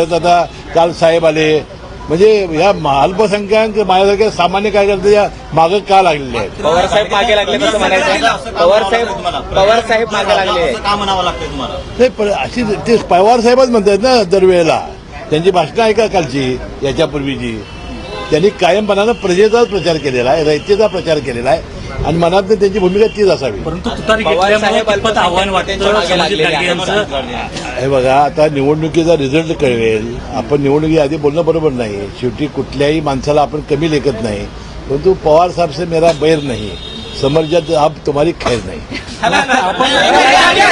परत आता काल साहेब आले. म्हणजे या अल्पसंख्याक माझ्यासारख्या सामान्य कार्यकर्ते या मागं का लागलेले आहेत? पवार साहेब मागे लागले कसं म्हणायचं. पवार साहेब पवार साहेब मागे लागले. असं का म्हणावं लागतंय तुम्हाला? नाही पण अशी ते पवार साहेबच म्हणतात ना दरवेळेला. त्यांची भाषणं ऐका कालची याच्यापूर्वीची. त्यांनी कायमपणानं प्रजेचाच प्रचार केलेला आहे रयतेचा प्रचार केलेला आहे. आणि मनात त्यांची भूमिका तीच असावी. परंतु तुतारी घेतल्यामुळे कितपत आव्हान वाटतं? संभाजी. यांचं? हे बघा आता निवडणुकीचा रिझल्ट कळवेल आपण निवडणुकी आधी बोलणं बरोबर नाही. शेवटी कुठल्याही माणसाला आपण कमी लेखत नाही. परंतु पवार साहेब से मेरा बैर नाही. समर्जात अब तुम्हारी खैर नाही.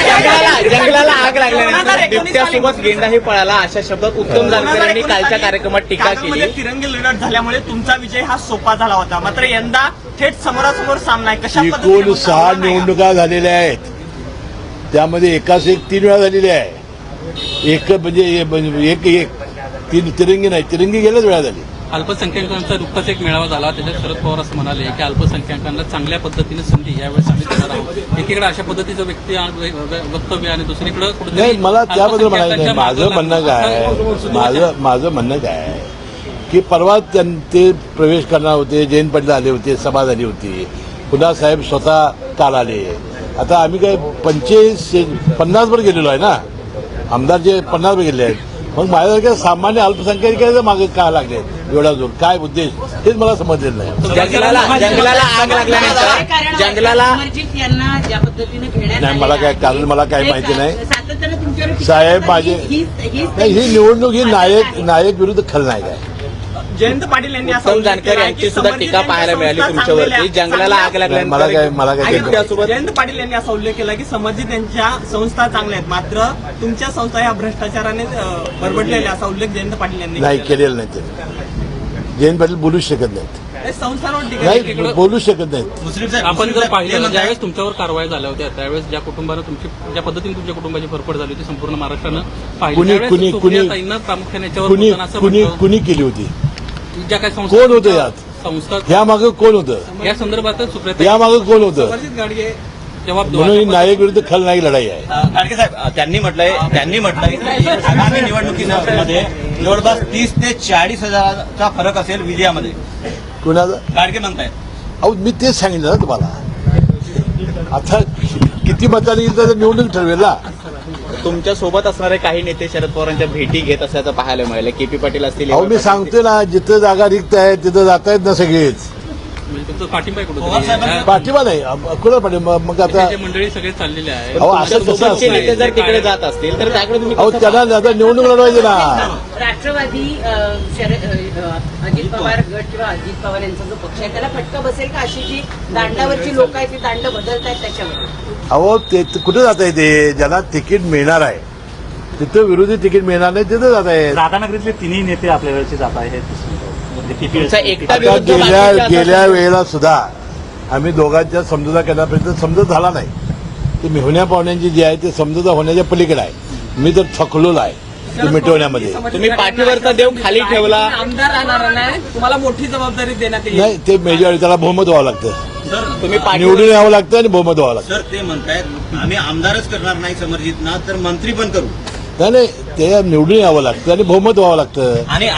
जंगलाला जंगलाला आग लागल्यानंतर बिबट्यासोबत गेंडाही पळाला अशा शब्दात उत्तम जानकर यांनी कालच्या कार्यक्रमात टीका केली. तिरंगी लढत झाल्यामुळे तुमचा विजय हा सोपा झाला होता. मात्र यंदा थेट समोरासमोर सामना आहे. कशा पद्धतीने एकूण? सहा का? निवडणुका झालेल्या आहेत. त्यामध्ये एकाच एक तीन वेळा झालेली आहे. एक म्हणजे म्हणजे एक एक तीन तिरंगी नाही तिरंगी गेल्याच वेळा झाली. अल्पसंख्याकांचा नुकताच एक मेळावा झाला. त्याच्यात शरद पवार असं म्हणाले की अल्पसंख्याकांना चांगल्या पद्धतीने संधी यावेळेस आम्ही देणार आहोत. एकीकडे अशा पद्धतीचं व्यक्ती वक्तव्य आणि दुसरीकडे कुठेतरी नाही मला त्याबद्दल म्हणायचं नाही. अल्पसंख्याकांच्या माझं म्हणणं काय माझं माझं म्हणणं काय आहे? की परवा त्यां- ते प्रवेश करणार होते जयंत पाटील आले होते सभा झाली होती. पुन्हा साहेब स्वतः काल आले. आता आम्ही काय पंचेचाळीस पन्नासवर गेलेलो आहे ना? आमदार जे पन्नासवर गेले आहेत. मग माझ्यासारख्या सामान्य अल्पसंख्याकांच्या मागे का लागले एवढा जोर? काय उद्देश? हेच मला समजलेलं नाही. जंगलाला जंगलाला आग लागल्यानंतर जंगलाला अमरजीत यांना ज्या पद्धतीने घेण्यात नाही, मला काय- कारण मला काय माहिती नाही. साहेब. माझे- ही- नाही ही निवडणूक ही नायक नायक विरुद्ध खलनायक आहे जयंत पाटील यांनी असं उत्तम जानकर आहे यांची की सुद्धा टीका पाहायला मिळाली तुमच्यावरती जंगलाला आग लागल्यानंतर जयंत पाटील यांनी असा उल्लेख केला की संबंधित यांच्या संस्था चांगल्या आहेत. मात्र तुमच्या संस्था ह्या भ्रष्टाचाराने बरबडलेल्या असा उल्लेख जयंत पाटील यांनी नाही केला. केलेलं नाही जयंत पाटील बोलूच शकत नाहीत. हे नाही. बोलूच शकत नाहीत. साहेब आपण जर पाहिलं ज्यावेळेस तुमच्यावर कारवाई झाल्या होत्या त्यावेळेस ज्या कुटुंबानं तुमची ज्या पद्धतीने तुमच्या कुटुंबाची फरफड झाली होती संपूर्ण महाराष्ट्रानं पाहिली. कुणी- कुणी- कुणी- प्रामुख्याने याच्यावर कुणी कुणी केली होती? ज्या काही संस्था कोण होतं यात? संस्था या मागं कोण होतं? या संदर्भात सुप्रियाताई या मागं कोण होतं? गाडगे. म्हणून ही नायक विरुद्ध खलनायक लढाई आहे. गाडगे साहेब अ, त्यांनी म्हटलंय त्यांनी म्हटलंय की आगामी निवडणुकीमध्ये जवळपास तीस ते चाळीस हजाराचा फरक असेल विजयामध्ये. कुणाचं? गाडगे म्हणतायत. अहो मी तेच सांगितलं ना तुम्हाला. आता किती मतांनी येईल तर निवडणूक ठरवेल ना? तुमच्यासोबत असणारे काही नेते शरद पवारांच्या भेटी घेत असल्याचं पाहायला मिळालं. केपी पाटील असतील मी सांगतोय ना जिथं जागा रिक्त आहे तिथं जात आहेत ना सगळेच. तुमचं पाठिंबा साहेबांनी- कुठं पाठिंबा नाही. अ, कुणाला पाठिंबा? मग आता मंडळी सगळे चाललेले आहे अहो असं कसं असतं. जर तिकडे जात असतील तर त्याकडे तुम्ही अहो त्यांना आता निवडणूक लढवायची ना. राष्ट्रवादी अजित पवार गट किंवा अजित पवार यांचा जो पक्ष आहे त्याला फटका बसेल का अशी जी दांडावरची लोक आहेत ती दांड बदलत आहेत त्याच्यावर अहो ते ते कुठे जात आहे ते? ज्यांना तिकीट मिळणार आहे. तिथं विरोधी तिकीट मिळणार नाही तिथं जात आहे राधानगरीतले तिन्ही नेते आपल्या वेळेचे जात आहेत. म्हणजे आता गेल्या गेल्या वेळेला सुद्धा आम्ही दोघांच्या समजुता करण्यापर्यंत समजत झाला नाही. ते मेहुण्या पाहुण्यांची जी आहे ते समजुता होण्याच्या पलीकडे आहे. मी तर थकलेलो आहे. ते मिटवण्यामध्ये तुम्ही पाठीवरचा देव खाली ठेवला. आमदार राहणार नाही. तुम्हाला मोठी जबाबदारी देण्यात येईल. नाही ते मेजॉरिटी त्याला बहुमत व्हावं लागतं. सर तुम्ही निवडून यावं लागतं आणि बहुमत व्हावं लागतं. सर ते म्हणतायत आम्ही आमदारच करणार नाही समर्जितना तर मंत्री पण करू. नाही नाही ते निवडून यावं लागतं आणि बहुमत व्हावं लागतं. आणि